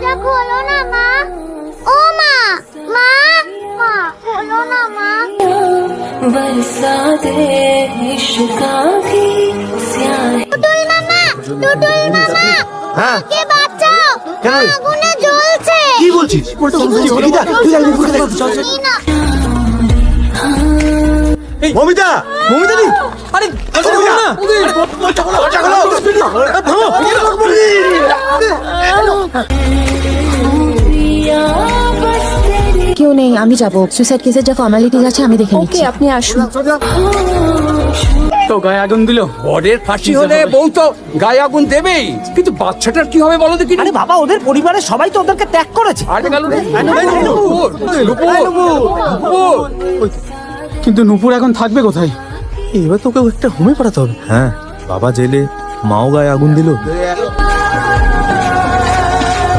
দরজা খোলো না মা ও মা মা মা খোলো না মা बरसाते इश्का की स्याही টুটুল মামা টুটুল মামা হ্যাঁ কে বাঁচাও কেন রে? আগুনে জ্বলছে কি বলছিস মমিতা তুই আগে ঢুকে দেখ, চল, চল। এই না মমিতা মমিতা দি আরে মমিতা দরজা খোলো, দরজা খোলো। কেউ নেই আমি যাব। সুইসাইড কেসের যা ফর্মালিটিজ আছে আমি দেখে নিচ্ছি। আপনি আসুন। তো গায়ে আগুন দিল। বরের ফাঁসি হলে বউ তো গায়ে আগুন দেবেই। কিন্তু বাচ্চাটার কি হবে বলো দেখি আরে বাবা ওদের পরিবারের সবাই তো ওদেরকে ত্যাগ করেছে। আরে গেল রে। নুপুর, নুপুর, নুপুর। কিন্তু নুপুর এখন থাকবে কোথায়? এবার তোকে একটা হোমে পাঠাতে হবে। হ্যাঁ বাবা জেলে মাও গায়ে আগুন দিল।